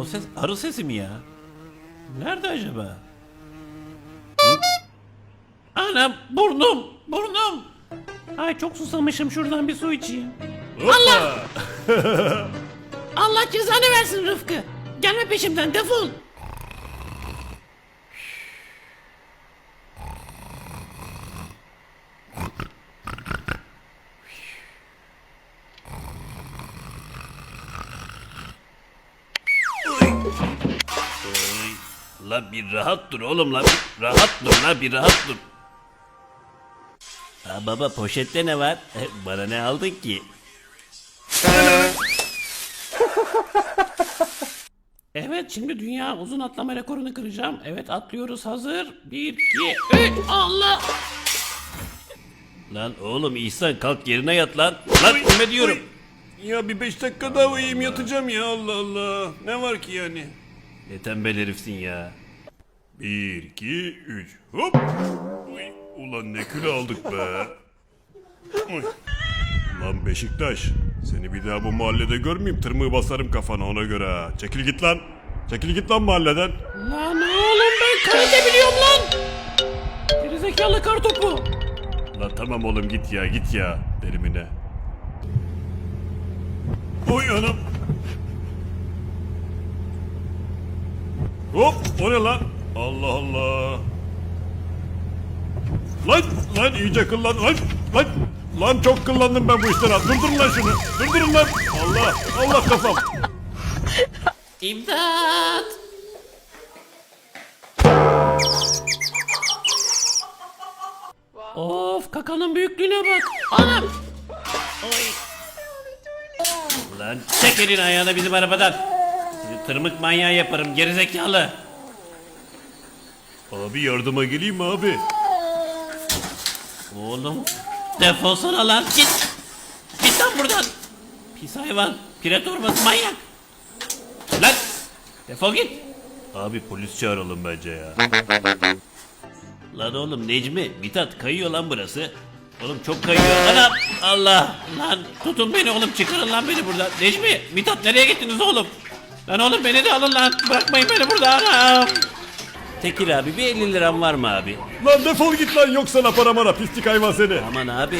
O ses arı sesi mi ya? Nerede acaba? Hı? Anam burnum burnum. Ay çok susamışım şuradan bir su içeyim. Allah! Allah cezanı versin Rıfkı. Gelme peşimden defol. Oy, La bir rahat dur oğlum la bir rahat dur la bir rahat dur. Ha baba poşette ne var? E, Bana ne aldın ki? Evet şimdi dünya uzun atlama rekorunu kıracağım. Evet atlıyoruz hazır. Bir, iki, üç. Allah! Lan oğlum İhsan kalk yerine yat lan. Lan kime diyorum. Ya bir beş dakika daha uyuyayım yatacağım ya Allah Allah. Ne var ki yani? Ne tembel herifsin ya. Bir, iki, üç. Hop. Uy, ulan ne kilo aldık be. Uy. Lan Beşiktaş. Seni bir daha bu mahallede görmeyeyim tırmığı basarım kafana ona göre ha. Çekil git lan. Çekil git lan mahalleden. Lan oğlum ben kalite biliyorum lan. Gerizekalı kartopu. Lan tamam oğlum git ya git ya derimine. Oy anam. Hop o ne lan? Allah Allah. Lan lan iyice kıllan lan lan. Lan çok kıllandım ben bu ha. Durdurun lan şunu. Durdurun lan. Allah Allah kafam. İmdat. Of kakanın büyüklüğüne bak. Anam. Oy. Lan çek elini ayağına bizim arabadan. Seni tırmık manyağı yaparım gerizekalı. Abi yardıma geleyim mi abi? Oğlum defolsana lan git. Git lan buradan. Pis hayvan. Pire torbası manyak. Lan defol git. Abi polis çağıralım bence ya. Lan oğlum Necmi, Mithat kayıyor lan burası. Oğlum çok kayıyor. Anam! Allah! Lan tutun beni oğlum çıkarın lan beni buradan. Necmi, Mithat nereye gittiniz oğlum? Lan oğlum beni de alın lan. Bırakmayın beni burada anam. Tekir abi bir 50 liram var mı abi? Lan defol git lan yok sana para mara pislik hayvan seni. Aman abi